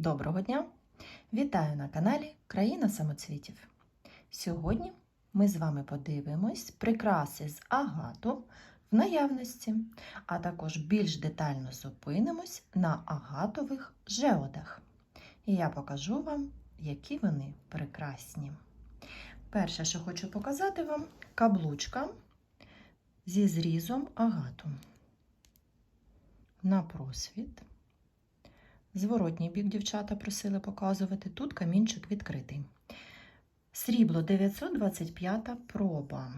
Доброго дня! Вітаю на каналі Країна самоцвітів. Сьогодні ми з вами подивимось прикраси з агату в наявності, а також більш детально зупинимось на агатових жеодах. І я покажу вам, які вони прекрасні. Перше, що хочу показати вам, каблучка зі зрізом агату. На просвіт. Зворотній бік дівчата просили показувати. Тут камінчик відкритий. Срібло 925 проба.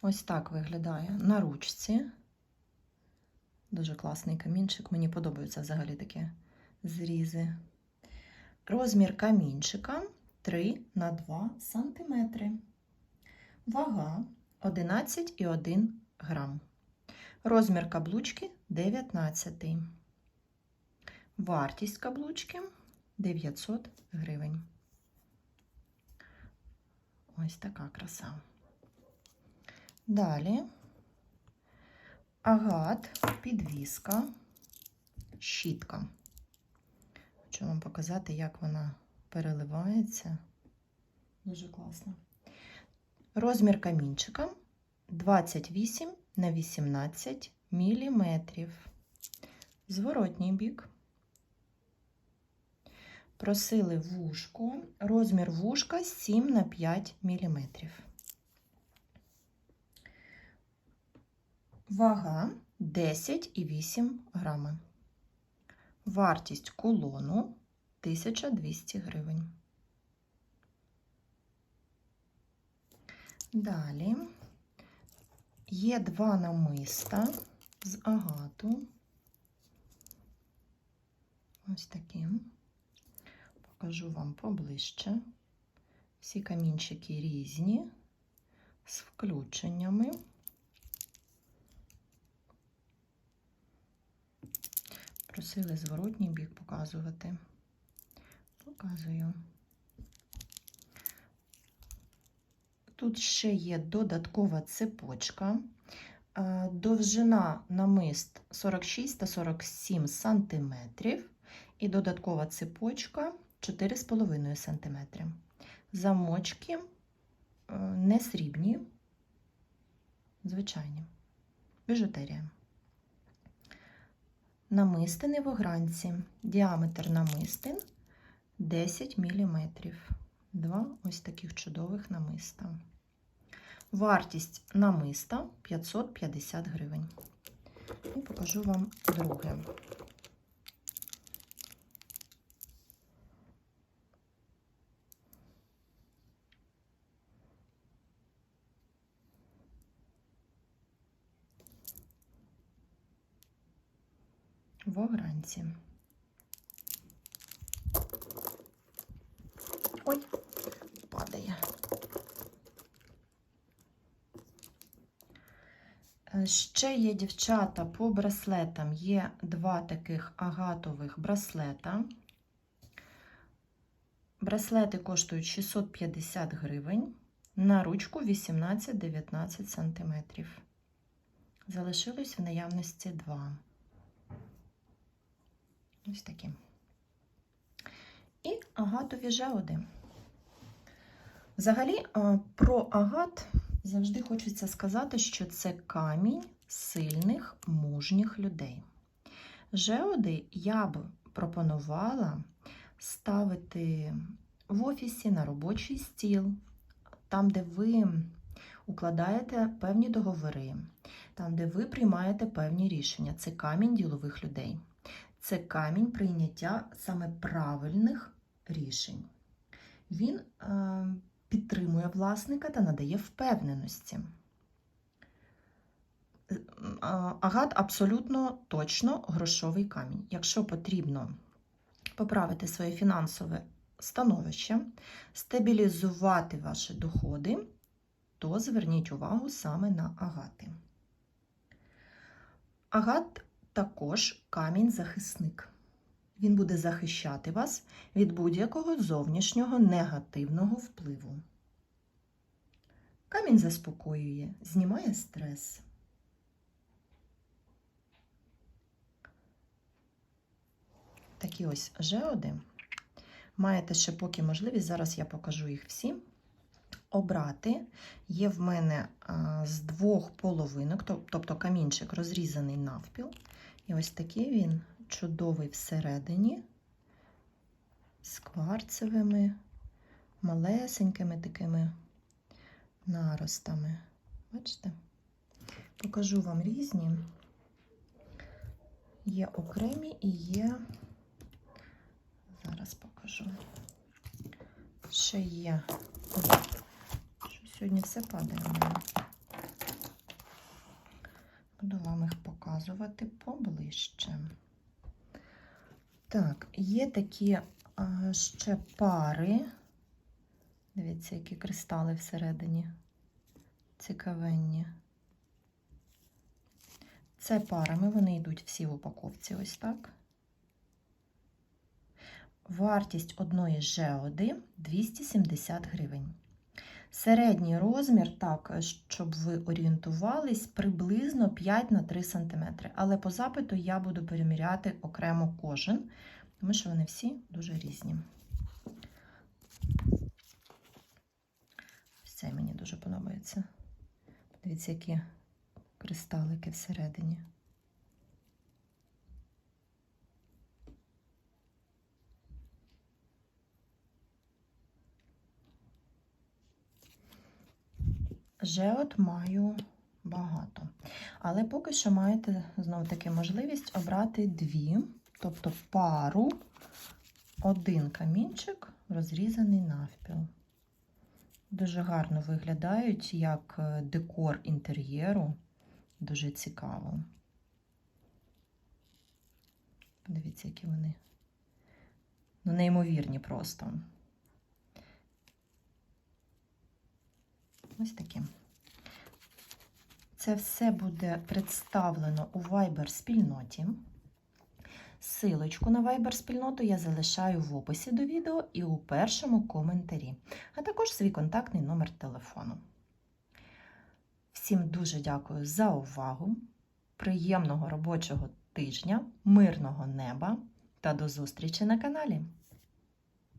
Ось так виглядає на ручці. Дуже класний камінчик. Мені подобаються взагалі такі зрізи. Розмір камінчика 3 на 2 см. Вага 11,1 грам. Розмір каблучки 19. Вартість каблучки 900 гривень. Ось така краса. Далі агат, підвіска, щітка. Хочу вам показати, як вона переливається. Дуже класно. Розмір камінчика 28 на 18 міліметрів. Зворотній бік. Просили вушко, розмір вушка 7 на 5 мм. Вага 10,8 грами. Вартість кулону 1200 гривень. Далі є два намиста з агату. Ось таким. Покажу вам поближче. Всі камінчики різні, з включеннями. Просили зворотній бік показувати. Показую. Тут ще є додаткова цепочка. Довжина намист 46 та 47 сантиметрів. І додаткова цепочка 4,5 см. Замочки не срібні, звичайні, біжутерія. Намистини в огранці. Діаметр намистин 10 мм. Два ось таких чудових намиста. Вартість намиста 550 гривень. І покажу вам друге. В огранці. Ой, падає. Ще є дівчата по браслетам. Є два таких агатових браслета. Браслети коштують 650 гривень, на ручку 18-19 см. Залишилось в наявності два. Ось такі. І агатові жеоди. Взагалі, про агат завжди хочеться сказати, що це камінь сильних, мужніх людей. Жеоди я б пропонувала ставити в офісі на робочий стіл, там, де ви укладаєте певні договори, там, де ви приймаєте певні рішення. Це камінь ділових людей це камінь прийняття саме правильних рішень. Він е, підтримує власника та надає впевненості. Е, агат абсолютно точно грошовий камінь. Якщо потрібно поправити своє фінансове становище, стабілізувати ваші доходи, то зверніть увагу саме на агати. Агат також камінь-захисник. Він буде захищати вас від будь-якого зовнішнього негативного впливу. Камінь заспокоює, знімає стрес. такі ось жеоди. Маєте ще поки можливість, зараз я покажу їх всі. Обрати. Є в мене з двох половинок, тобто камінчик розрізаний навпіл. І ось такий він чудовий всередині, з кварцевими, малесенькими такими наростами. Бачите? Покажу вам різні. Є окремі і є. Зараз покажу. Ще є. Що сьогодні все падає в мене. Буду вам їх показувати поближче. Так, є такі ще пари. Дивіться, які кристали всередині. Цікавенні. Це парами, вони йдуть всі в упаковці, ось так. Вартість одної жеоди 270 гривень. Середній розмір, так, щоб ви орієнтувались, приблизно 5 на 3 см. Але по запиту я буду переміряти окремо кожен, тому що вони всі дуже різні. Ось Цей мені дуже подобається. Дивіться, які кристалики всередині. Жеот маю багато. Але поки що маєте знову таки можливість обрати дві, тобто пару, один камінчик розрізаний навпіл. Дуже гарно виглядають як е, декор інтер'єру. Дуже цікаво. Подивіться, які вони. Ну, неймовірні просто. Ось такі. Це все буде представлено у Viber спільноті. Силочку на Viber спільноту я залишаю в описі до відео і у першому коментарі, а також свій контактний номер телефону. Всім дуже дякую за увагу, приємного робочого тижня, мирного неба та до зустрічі на каналі!